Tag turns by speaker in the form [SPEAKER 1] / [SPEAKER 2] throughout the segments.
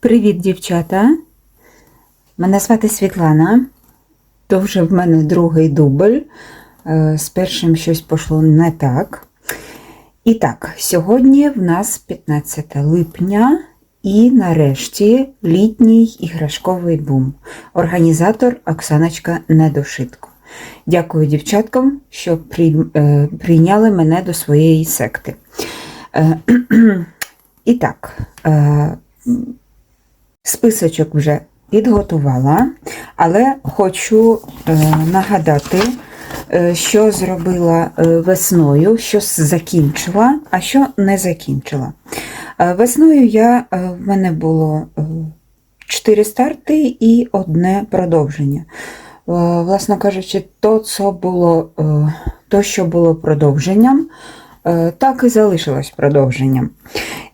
[SPEAKER 1] Привіт, дівчата! Мене звати Світлана. То вже в мене другий дубль. Е, З першим щось пішло не так. І так, сьогодні в нас 15 липня і нарешті літній іграшковий бум. Організатор Оксаночка Недошитко. Дякую дівчаткам, що е, прийняли мене до своєї секти. Е, І так, списочок вже підготувала, але хочу е, нагадати, е, що зробила е, весною, що закінчила, а що не закінчила. Весною я, в мене було е, 4 старти і одне продовження. Власно кажучи, то, що було, то, що було продовженням, так і залишилось продовженням.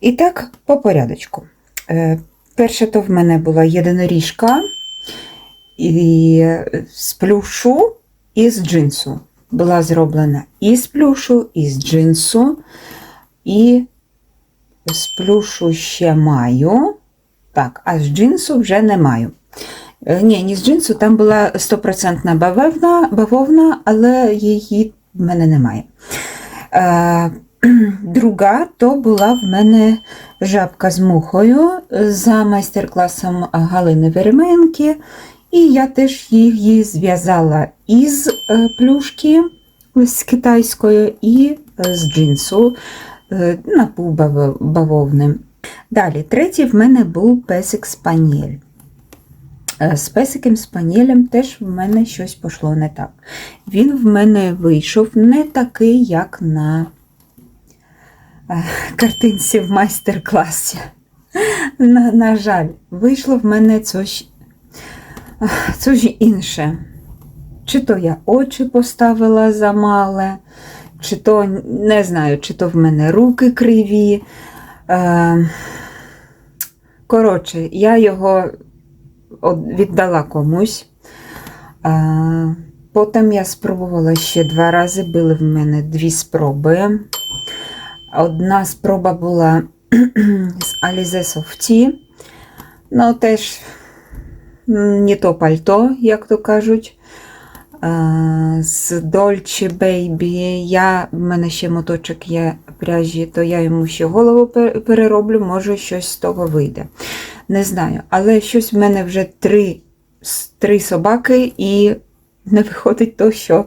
[SPEAKER 1] І так, по порядочку. Е, Перше то в мене була єдиноріжка і з плюшу і з джинсу. Була зроблена і з плюшу, і з джинсу, і з плюшу ще маю. Так, а з джинсу вже не маю. Е, Ні, не з джинсу, там була 100% бавовна, бавовна, але її в мене немає. Е, Друга то була в мене жабка з мухою за майстер-класом Галини Веременки. І я теж її зв'язала із е, плюшки з китайської і е, з джинсу е, напівбавовним. Далі, третій в мене був песик спаніель. Е, З песиком спаніелем теж в мене щось пішло не так. Він в мене вийшов не такий, як на е, картинці в майстер-класі. На, на жаль, вийшло в мене coś, coś інше. Чи то я очі поставила замале, чи то не знаю, чи то в мене руки криві. Е, коротше, я його віддала комусь. Е, потім я спробувала ще два рази, були в мене дві спроби. Одна спроба була з Alize Softy. Ну, теж не то пальто, як то кажуть. З Dolce Baby. Я, в мене ще моточок є пряжі, то я йому ще голову перероблю, може щось з того вийде. Не знаю. Але щось в мене вже три, три собаки, і не виходить то, що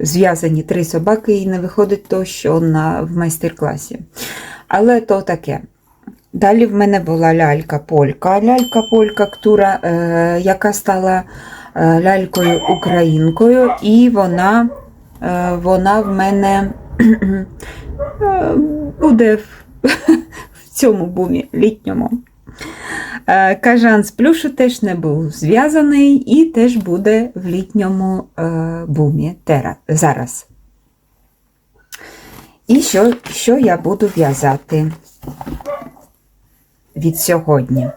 [SPEAKER 1] зв'язані три собаки, і не виходить то, що на, в майстер-класі. Але то таке. Далі в мене була лялька-полька. Лялька-полька, е, яка стала е, лялькою-українкою, і вона, е, вона в мене е, буде в, в цьому бумі літньому. Е, Кажан з плюшу теж не був зв'язаний і теж буде в літньому е, бумі зараз. І що, що я буду в'язати від сьогодні?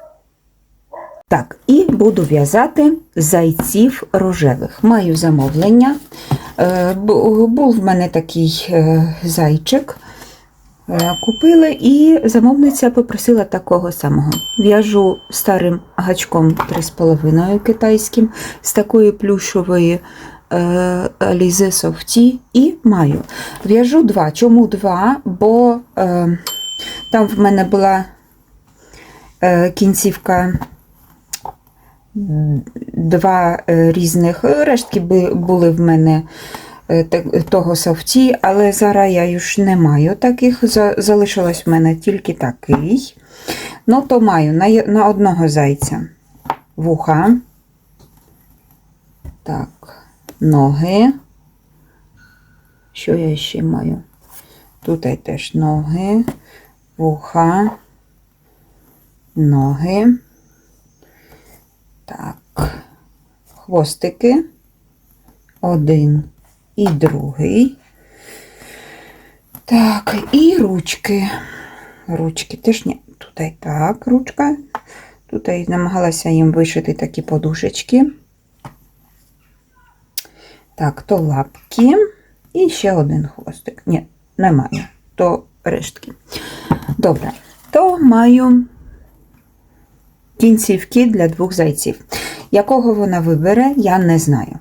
[SPEAKER 1] Так, і буду в'язати зайців рожевих. Маю замовлення. Е, Був в мене такий зайчик. Е, Купили і замовниця попросила такого самого. В'яжу старим гачком 3,5 китайським з такої плюшової е, Alize Softy і маю. В'яжу два. Чому два? Бо е, там в мене була е, кінцівка два е, різних рештки були в мене того софті, але зараз я ж не маю таких. Залишилось в мене тільки такий. Ну, то маю на, на одного зайця вуха. Так, ноги. Що я ще маю? Тут я теж ноги, вуха, ноги. Так, хвостики. Один і другий. Так, і ручки. Ручки теж ні. Тут і так, ручка. Тут я намагалася їм вишити такі подушечки. Так, то лапки. І ще один хвостик. Ні, немає. То рештки. Добре. То маю кінцівки для двох зайців. Якого вона вибере, я не знаю.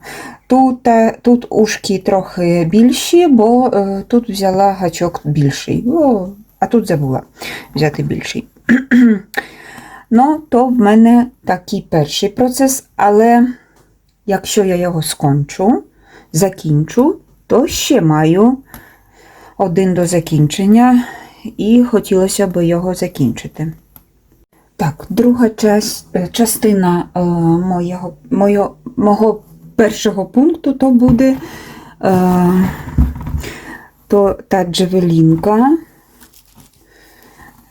[SPEAKER 1] Тут, е, тут ушки трохи більші, бо е, тут взяла гачок більший. О, а тут забула взяти більший. ну, то в мене такий перший процес, але якщо я його скончу, закінчу, то ще маю один до закінчення, і хотілося б його закінчити. Так, друга е, частина моєго, моє, мого першого пункту то буде е, то та джевелінка.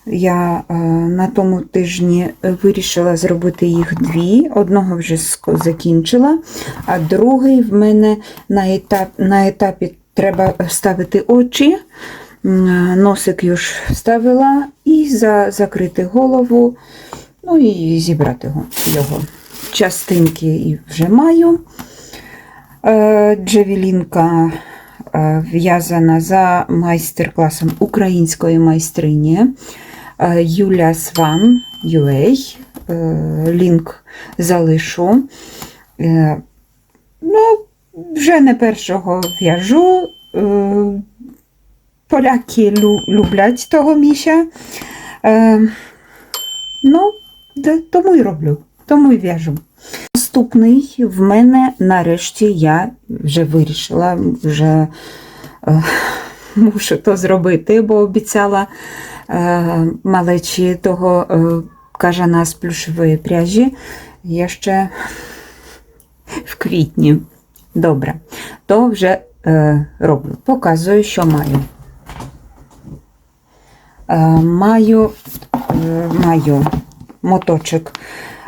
[SPEAKER 1] Я е, на тому тижні вирішила зробити їх дві. Одного вже закінчила, а другий в мене на, етап, на етапі треба ставити очі. Носик я ж вставила і за, закрити голову, ну і зібрати його. Частинки вже маю. Е, Джевелінка е, в'язана за майстер-класом української майстрині е, Юля Сван. Е, Лінк залишу. Ну, вже не першого в'яжу. Поляки лю- люблять того. Е, ну, тому і роблю, тому і в'яжу. Наступний в мене нарешті я вже вирішила, вже е, мушу то зробити, бо обіцяла е, малечі того е, кажана з плюшової пряжі. Я ще в квітні. Добре, то вже е, роблю. Показую, що маю. Е, маю, е, маю моточок.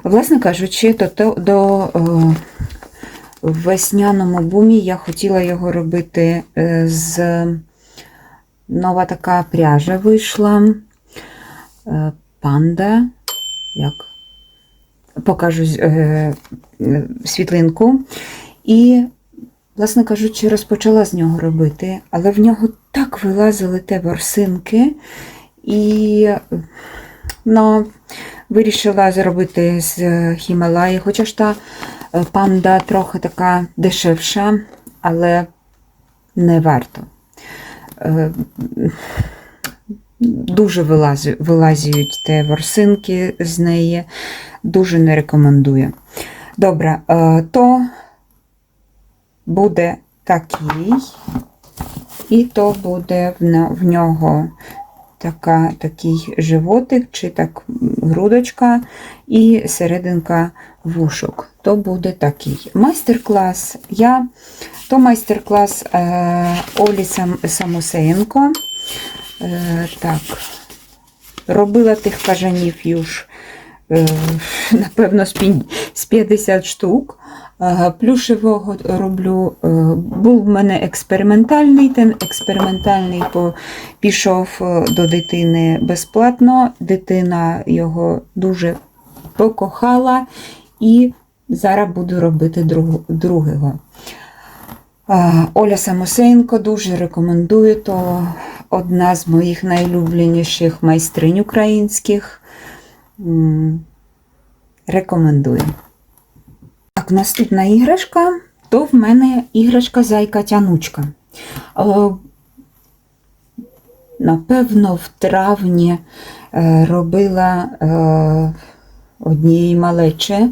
[SPEAKER 1] Власне кажучи, то, до е, в весняному бумі я хотіла його робити е, з нова така пряжа вийшла. Е, панда. Як? Покажу світлинку. І, власне кажучи, розпочала з нього робити, але в нього так вилазили те ворсинки, і ну, вирішила зробити з Хімалаї, хоча ж та е, панда трохи така дешевша, але не варто. Е, Дуже вилазю- вилазять те ворсинки з неї, дуже не рекомендую. Добре, е, то буде такий, і то буде в нього така, такий животик, чи так грудочка, і серединка вушок. То буде такий. Майстер-клас. Я, то майстер-клас е, Олі Сам, Самосеєнко. Е, так, робила тих кажанів юж, е, напевно, з 50 штук. Е, Плюшевого роблю, е, був в мене експериментальний, ten експериментальний пішов е, до дитини безплатно. Дитина його дуже покохала і зараз буду робити другого. Оля Самосеєнко дуже рекомендую, то одна з моїх найлюбленіших майстринь українських. Рекомендую. Так, наступна іграшка, то в мене іграшка зайка-тянучка. Е, Напевно, в травні е, робила е, однієї малече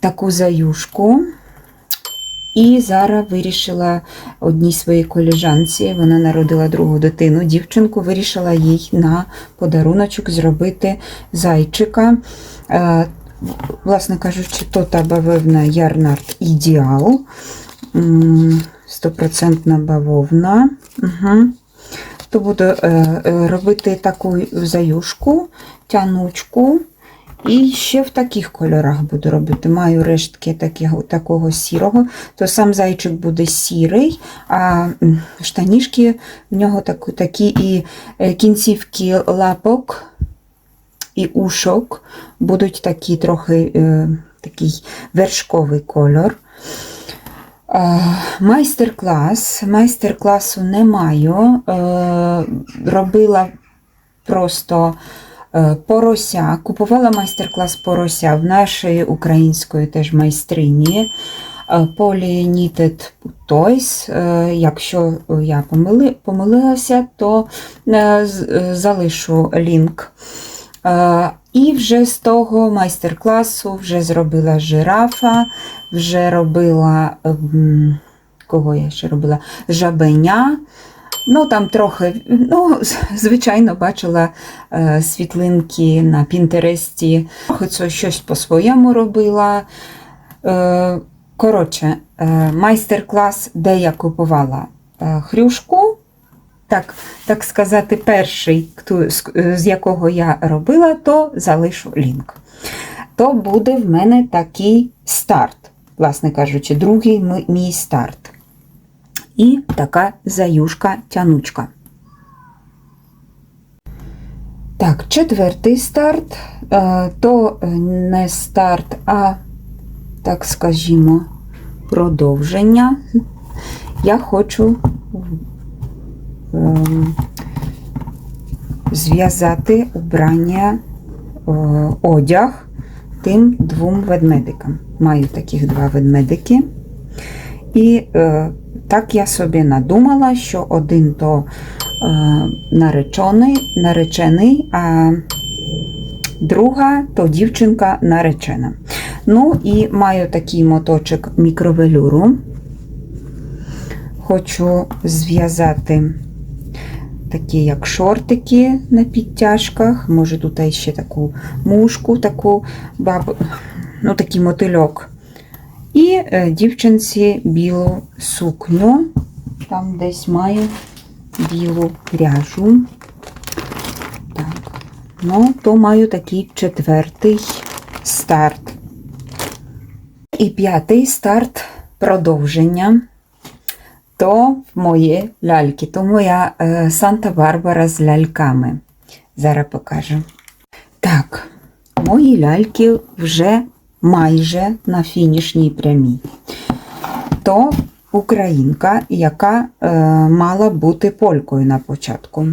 [SPEAKER 1] таку заюшку. І зараз вирішила одній своїй коліжанці, вона народила другу дитину, дівчинку, вирішила їй на подаруночок зробити зайчика. Власне кажучи, то та бавовна Ярнард Ідеал. М, Стопроцентна бавовна. Угу. То буду е, е, робити таку заюшку, тянучку. І ще в таких кольорах буду робити. Маю рештки такого, такого сірого, то сам зайчик буде сірий, а штанішки в нього так, такі і е, кінцівки лапок і ушок будуть такі трохи е, такий вершковий кольор. Е, Майстер-клас. Майстер-класу не маю. Е, Робила просто Е, Порося, купувала майстер-клас порося в нашої української теж майстрині. Poly Knitted Toys. Якщо я помилилася, то залишу лінк. Е, І вже з того майстер-класу вже зробила жирафа, вже робила ем, кого я ще робила? Жабеня. Ну, там трохи, ну, звичайно, бачила е, світлинки на Пінтересті. Трохи щось по-своєму робила. Е, коротше, е, майстер-клас, де я купувала е, хрюшку. Так, так сказати, перший, з, якого я робила, то залишу лінк. То буде в мене такий старт, власне кажучи, другий мій старт. І така заюшка-тянучка. Так, четвертий старт. Е, То не старт, а, так скажімо, продовження. Я хочу зв'язати убрання е, одяг тим двом ведмедикам. Маю таких два ведмедики. І е, так я собі надумала, що один то е, наречений, наречений, а друга то дівчинка наречена. Ну і маю такий моточок мікровелюру. Хочу зв'язати такі, як шортики на підтяжках. Може, тут ще таку мушку, таку бабу, ну, такий мотильок. І е, дівчинці білу сукню. Там десь маю білу пряжу. Так. Ну, то маю такий четвертий старт. І п'ятий старт продовження. То мої ляльки, то моя е, Санта-Барбара з ляльками. Зараз покажу. Так, мої ляльки вже майже на фінішній прямій. То українка, яка е, мала бути полькою на початку.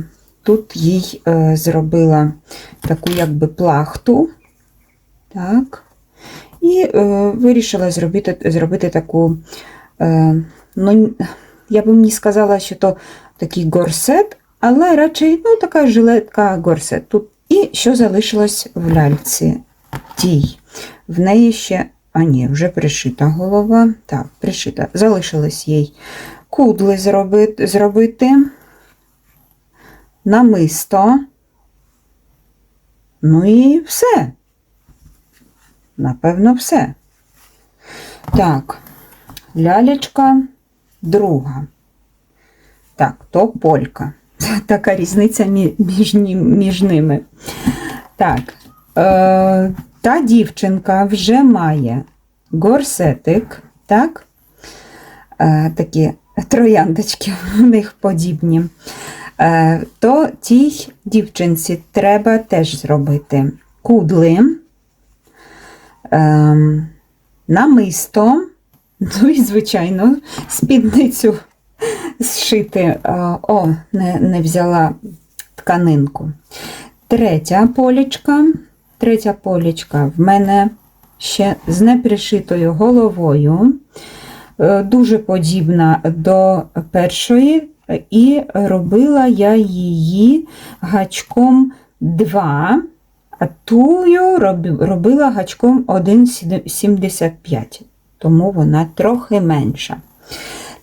[SPEAKER 1] Тут їй е, зробила таку якби плахту. Так. І е, вирішила зробити, зробити таку, е, ну, я би мені сказала, що то такий горсет, але радше ну, така жилетка горсет. Тут. І що залишилось в ляльці тій. В неї ще, а ні, вже пришита голова. Так, пришита. Залишилось їй кудли зробити, зробити намисто. Ну і все. Напевно, все. Так, лялечка друга. Так, то полька. Така різниця між, між ними. Так, е, та дівчинка вже має горсетик, так? Е, такі трояндочки в них подібні. Е, то тій дівчинці треба теж зробити кудли, е, намисто, ну і, звичайно, спідницю зшити. О, не, не взяла тканинку. Третя полічка. Третя полічка в мене ще з непришитою головою, е, дуже подібна до першої, і робила я її гачком 2, а тую робила гачком 1,75, тому вона трохи менша.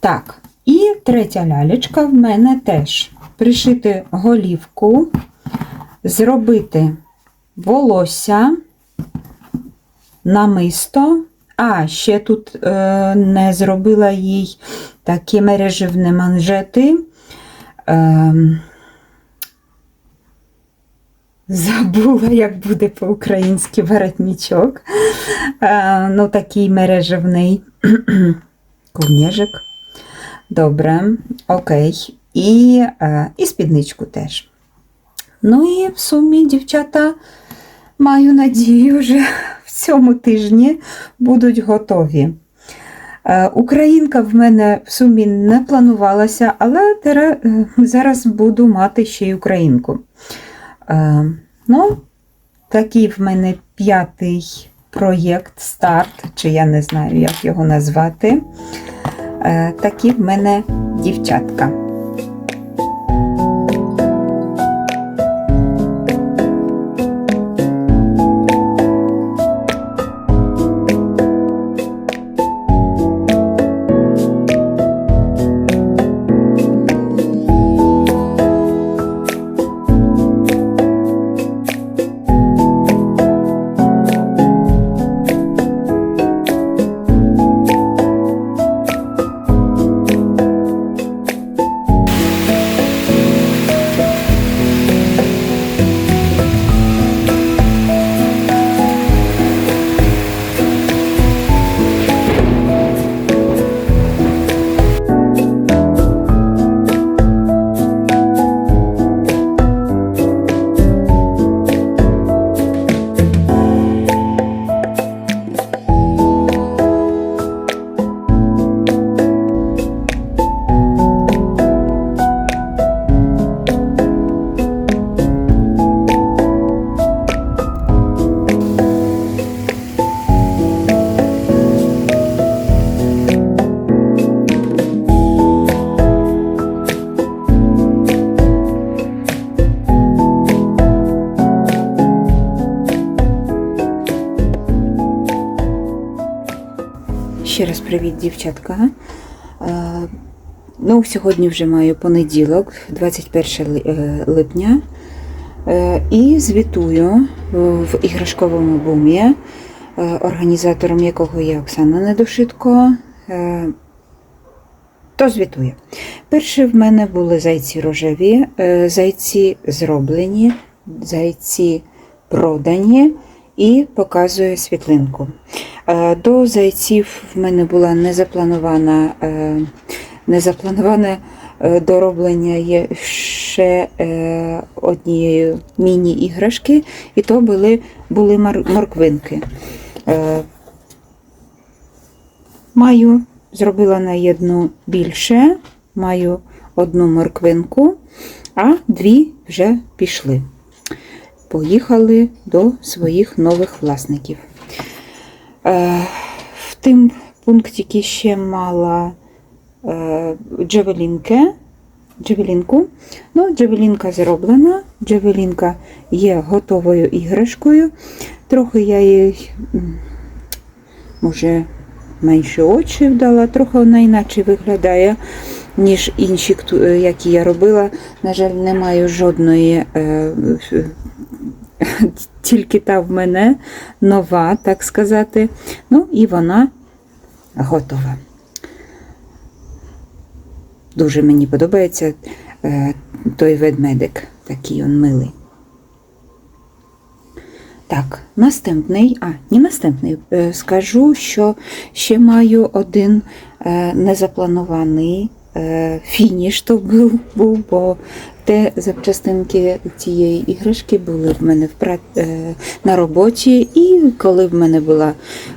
[SPEAKER 1] Так, і третя лялечка в мене теж пришити голівку, зробити волосся, намисто. А, ще тут е, не зробила їй такі мереживні манжети. Е, забула, як буде по-українськи воротничок. Е, ну, такий мереживний ковнєжик. Добре, окей. І, е, і спідничку теж. Ну і в сумі, дівчата, маю надію, вже в цьому тижні будуть готові. Е, Українка в мене в сумі не планувалася, але е, зараз буду мати ще й українку. Е, Ну, Такий в мене п'ятий проєкт, старт, чи я не знаю, як його назвати. Е, Такі в мене дівчатка. Привіт, дівчатка. Е, Ну, сьогодні вже маю понеділок, 21 е, липня. Е, І звітую в іграшковому бумі, організатором якого є Оксана Недошитко. То звітую. Перші в мене були зайці рожеві, зайці зроблені, зайці продані і показую світлинку. Е, До зайців в мене була незапланована, е, незаплановане е, дороблення є ще однієї міні-іграшки, і то були, були морквинки. Маю, зробила на одну більше, маю одну морквинку, а дві вже пішли. Поїхали до своїх нових власників. Е, В тим пункті ще мала е, джавелінки. Ну, джавелінка зроблена, джавелінка є готовою іграшкою. Трохи я їй, може, менше очі вдала, трохи вона іначе виглядає, ніж інші, е, які я робила. На жаль, не маю жодної. тільки та в мене нова, так сказати. Ну і вона готова. Дуже мені подобається е, той ведмедик, такий он милий. Так, наступний, а, не наступний. Е, Скажу, що ще маю один е, незапланований фініш, то був, був, бо те запчастинки цієї іграшки були в мене в пра- е, на роботі, і коли в мене була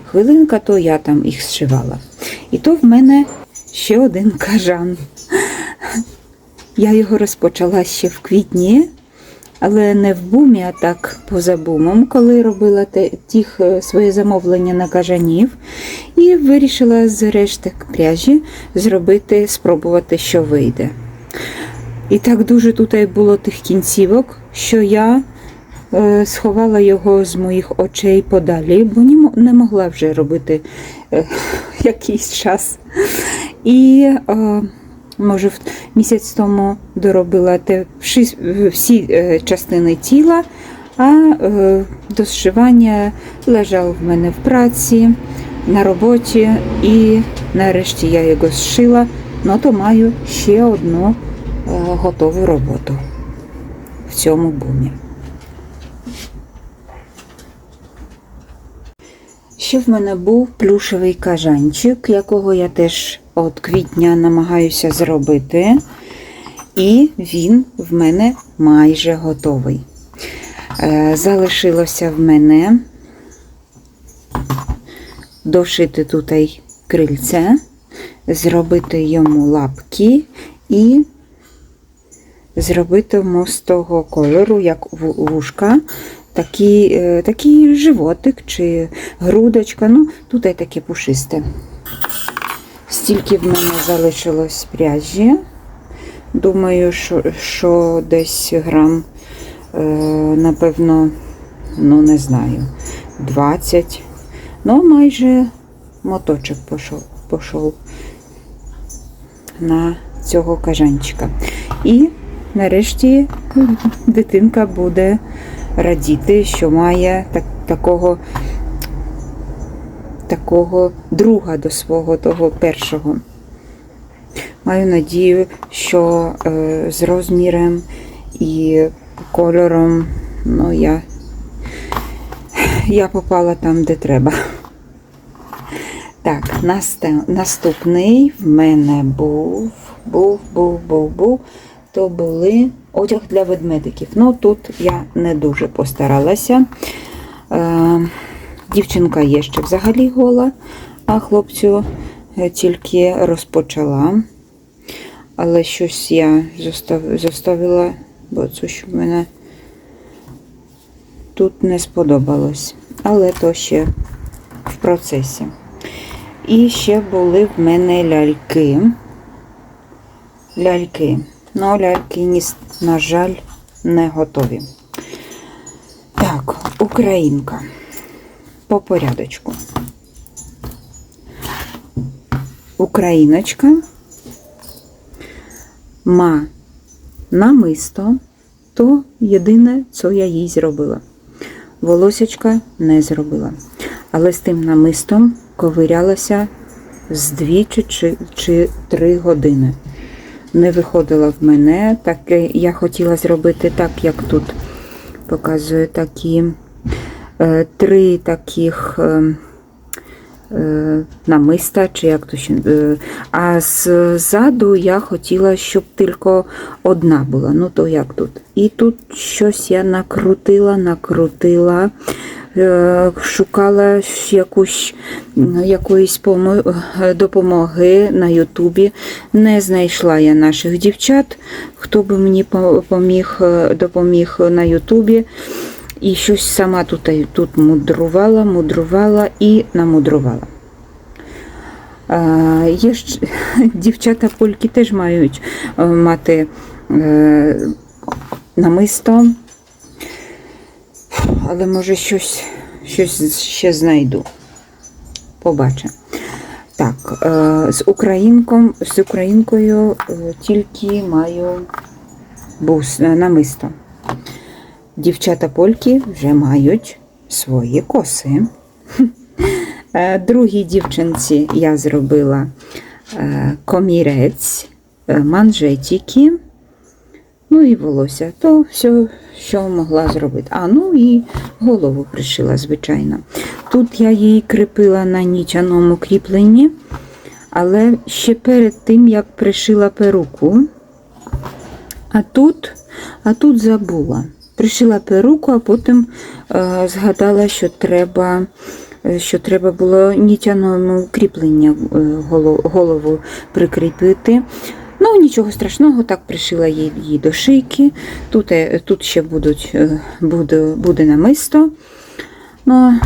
[SPEAKER 1] хвилинка, то я там їх зшивала. І то в мене ще один кажан. Я його розпочала ще в квітні, але не в бумі, а так поза бумом, коли робила тих е, своє замовлення на кажанів. І вирішила з решти пряжі зробити, спробувати, що вийде. І так дуже тут було тих кінцівок, що я е, сховала його з моїх очей подалі, бо не, могла вже робити е, якийсь час. І е, може місяць тому доробила те всі, частини тіла, а до зшивання лежав в мене в праці, на роботі, і нарешті я його зшила, ну то маю ще одну е, готову роботу в цьому бумі. Ще в мене був плюшевий кажанчик, якого я теж от квітня намагаюся зробити. І він в мене майже готовий. Е, Залишилося в мене дошити тут крильце, зробити йому лапки і зробити йому з того кольору, як вушка, такий, е, такий животик чи грудочка. Ну, тут таке пушисте. Стільки в мене залишилось пряжі. Думаю, що, що десь грам, е, напевно, ну не знаю, 20. Ну, майже моточок пішов, пішов на цього кажанчика. І нарешті дитинка буде радіти, що має так, такого, такого друга до свого того першого. Маю надію, що е, з розміром і кольором ну, я, я попала там, де треба. Так, наступний в мене був, був, був, був, був. То були одяг для ведмедиків. Ну, тут я не дуже постаралася. Е, дівчинка є ще взагалі гола, а хлопцю е, тільки розпочала. Але щось я заставила, бо це що в мене тут не сподобалось. Але то ще в процесі. І ще були в мене ляльки. Ляльки. Ну, ляльки, на жаль, не готові. Так, українка. По порядочку. Україночка ма намисто, то єдине, що я їй зробила. Волосячка не зробила. Але з тим намистом ковирялася з дві чи, чи, чи три години. Не виходила в мене. Так е, я хотіла зробити так, як тут показує такі е, три таких. Е, намиста, чи як то ще. е, А ззаду я хотіла, щоб тільки одна була. Ну, то як тут. І тут щось я накрутила, накрутила, е, шукала якусь, якоїсь допомоги на Ютубі. Не знайшла я наших дівчат, хто би мені по- допоміг на Ютубі. І щось сама тут, тут мудрувала, мудрувала і намудрувала. Є ж дівчата польки теж мають е, мати е, намисто, але може щось, щось ще знайду. Побачимо. Так, е, з українком, з українкою е, тільки маю бус, е, намисто. Дівчата польки вже мають свої коси. Е, Другій дівчинці я зробила е, комірець, е, манжетики, ну і волосся. То все, що могла зробити. А, ну і голову пришила, звичайно. Тут я її кріпила на нічаному кріпленні, але ще перед тим, як пришила перуку, а тут, а тут забула. Пришила перуку, а потім е, згадала, що треба, е, що треба було нітяному кріплення е, голову, прикріпити. Ну, нічого страшного, так пришила її, до шийки. Тут, е, тут ще будуть, буде, буде намисто. Ну,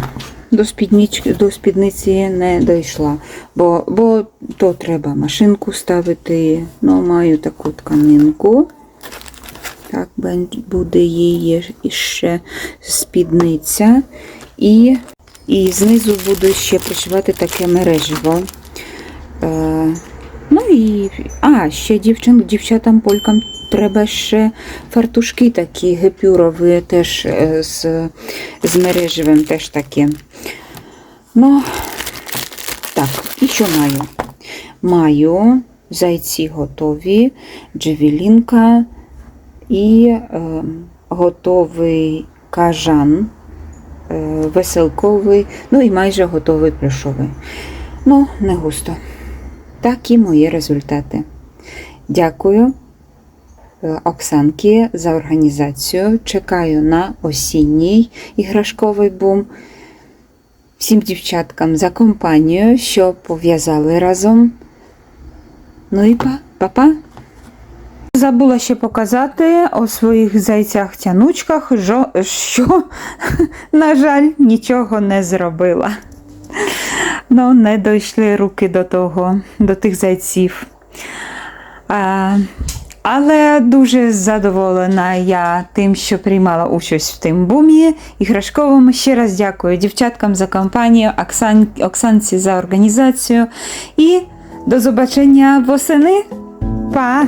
[SPEAKER 1] до, спіднички, до спідниці не дійшла, бо, бо то треба машинку ставити. Ну, маю таку тканинку. Так, буде її ще спідниця. І, і знизу буду ще пришивати таке мережево. Е, ну і, а, ще дівчин, дівчатам полькам треба ще фартушки такі гепюрові, теж е, з, з мережевим теж таке. Ну, так, і що маю? Маю зайці готові, джевелінка і е, готовий кажан е, веселковий, ну і майже готовий плюшовий. Ну, не густо. Такі мої результати. Дякую е, Оксанки за організацію. Чекаю на осінній іграшковий бум. Всім дівчаткам за компанію, що пов'язали разом. Ну і па, па-па! Забула ще показати у своїх зайцях-тянучках, що, на жаль, нічого не зробила. Ну, не дійшли руки до того, до тих зайців. А, але дуже задоволена я тим, що приймала участь в тим бумі іграшковому. Ще раз дякую дівчаткам за компанію, Оксан, Оксанці за організацію. І до побачення восени. Па!